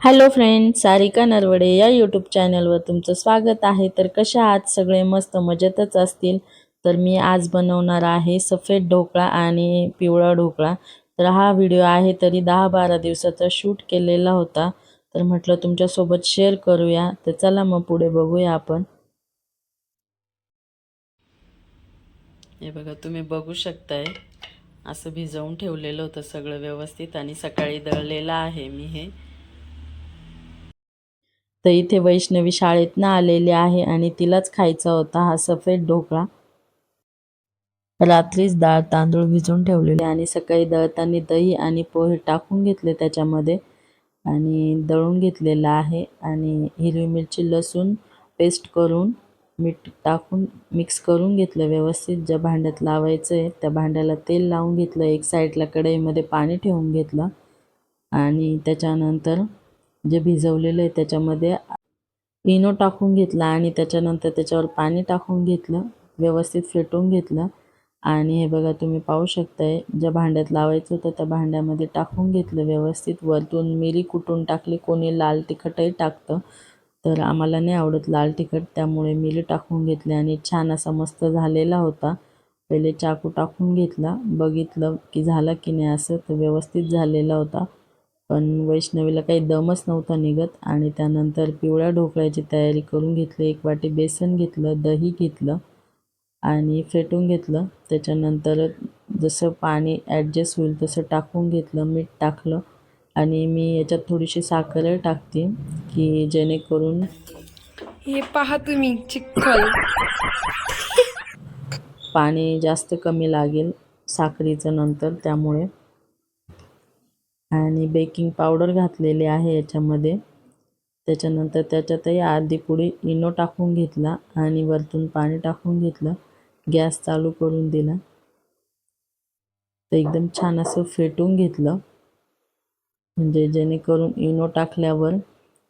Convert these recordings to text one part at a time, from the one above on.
Hello friend Sarika Narwade या YouTube चॅनलवर तुमचं स्वागत आहे. तर कशा आहात? सगळे मस्त मजेतच असतील. तर मी आज बनवणार आहे सफेद ढोकळा आणि पिवळा ढोकळा. तर हा व्हिडिओ आहे तरी दहा बारा दिवसाचा शूट केलेला होता. तर म्हटलं तुमच्यासोबत शेअर करूया. तर चला मग पुढे बघूया आपण. हे बघा तुम्ही बघू शकताय. असं भिजवून ठेवलेलं होतं सगळं व्यवस्थित आणि सकाळी दळलेलं आहे मी हे. तर इथे वैष्णवी शाळेतनं आलेली आहे आणि तिलाच खायचा होता हा सफेद ढोकळा. रात्रीच डाळ तांदूळ भिजवून ठेवलेले आणि सकाळी दळताना दही आणि पोहे टाकून घेतले त्याच्यामध्ये आणि दळून घेतलेलं आहे आणि हिरवी मिरची लसूण पेस्ट करून मीठ टाकून मिक्स करून घेतलं व्यवस्थित. ज्या भांड्यात लावायचं आहे त्या भांड्याला तेल लावून घेतलं. एक साईडला कढईमध्ये पाणी ठेवून घेतलं आणि त्याच्यानंतर जे भिजवलेलं आहे त्याच्यामध्ये इनो टाकून घेतला आणि त्याच्यानंतर त्याच्यावर पाणी टाकून घेतलं व्यवस्थित फेटून घेतलं. आणि हे बघा तुम्ही पाहू शकताय ज्या भांड्यात लावायचं होतं त्या भांड्यामध्ये टाकून घेतलं व्यवस्थित. वरतून मिरी कुटून टाकली कोणी लाल तिखटही टाकतं तर आम्हाला नाही आवडत लाल तिखट त्यामुळे मिरी टाकून घेतली. आणि छान असा मस्त झालेला होता. पहिले चाकू टाकून घेतला बघितलं की झालं की नाही असं तर व्यवस्थित झालेला होता. पण वैष्णवीला काही दमच नव्हता निघत आणि त्यानंतर पिवळ्या ढोकळ्याची तयारी करून घेतली. एक वाटी बेसन घेतलं दही घेतलं आणि फेटून घेतलं. त्याच्यानंतर जसं पाणी ॲडजस्ट होईल तसं टाकून घेतलं मीठ टाकलं आणि मी याच्यात थोडीशी साखरही टाकते की जेणेकरून हे पहा तुम्ही चिखल. पाणी जास्त कमी लागेल साखरीचं नंतर त्यामुळे. आणि बेकिंग पावडर घातलेली आहे याच्यामध्ये. त्याच्यानंतर त्याच्यातही आधी पुढी इनो टाकून घेतला आणि वरतून पाणी टाकून घेतलं. गॅस चालू करून दिला. तर एकदम छान असं फेटून घेतलं. म्हणजे जेणेकरून इनो टाकल्यावर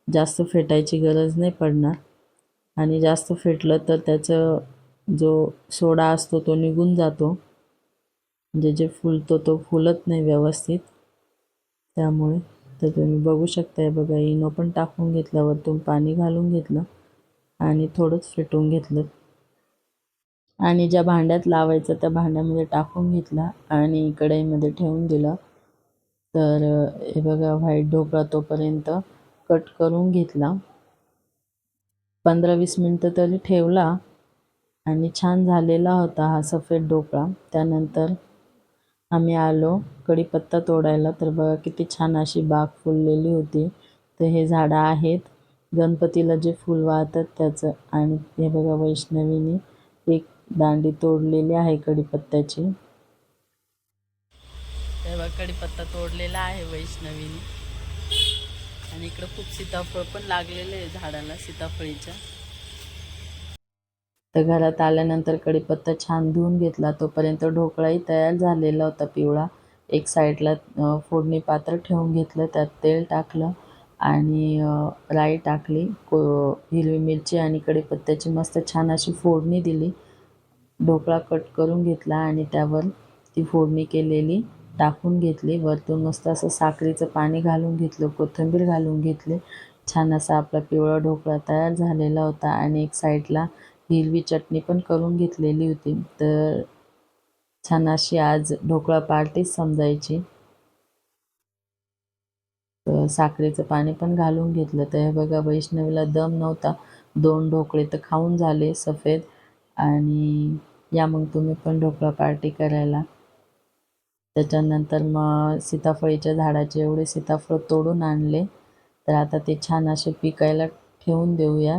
जास्त फेटायची गरज नाही पडणार. आणि जास्त फेटलं तर त्याचं जो सोडा असतो तो निघून जातो. म्हणजे जे फुलतो तो फुलत नाही व्यवस्थित. त्यामुळे. तर तुम्ही बघू शकताय बघा इनो पण टाकून घेतलं वरतून पाणी घालून घेतलं आणि थोडंच फेटून घेतलं. आणि ज्या भांड्यात लावायचं त्या भांड्यामध्ये टाकून घेतला आणि कढईमध्ये ठेवून दिलं. तर हे बघा व्हाईट ढोकळा तोपर्यंत कट करून घेतला. पंधरा वीस मिनटं तरी ठेवला आणि छान झालेला होता हा सफेद ढोकळा. त्यानंतर आम्ही आलो कढीपत्ता तोडायला. तर बघा किती छान अशी बाग फुललेली होती. तर हे झाडं आहेत. गणपतीला जे फूल वाहतात त्याचं. आणि हे बघा वैष्णवीने एक दांडी तोडलेली आहे कढीपत्त्याची. तेव्हा कढीपत्ता तोडलेला आहे वैष्णवीने. आणि इकडं खूप सीताफळ पण लागलेले आहे झाडाला सीताफळीच्या. तर घरात आल्यानंतर कढीपत्ता छान धुवून घेतला. तोपर्यंत ढोकळाही तयार झालेला होता. पिवळा एक साईडला फोडणी पात्र ठेवून घेतलं. त्यात तेल टाकलं आणि राई टाकली. को हिरवी मिरची आणि कढीपत्त्याची मस्त छान अशी फोडणी दिली. ढोकळा कट करून घेतला आणि त्यावर ती फोडणी केलेली टाकून घेतली. वरतून मस्त असं साखरेचं पाणी घालून घेतलं. कोथिंबीर घालून घेतली. छान असा आपला पिवळा ढोकळा तयार झालेला होता. आणि एक साईडला हिरवी चटणी पण करून घेतलेली होती. तर छान अशी आज ढोकळा पार्टीच समजायची. तर साखरेचं पाणी पण घालून घेतलं. तर हे बघा वैष्णवीला दम नव्हता. दोन ढोकळे तर खाऊन झाले सफेद. आणि या मग तुम्ही पण ढोकळा पार्टी करायला. त्याच्यानंतर मग सीताफळीच्या झाडाचे एवढे सीताफळ तोडून आणले. तर आता ते छान असे पिकायला ठेवून देऊया.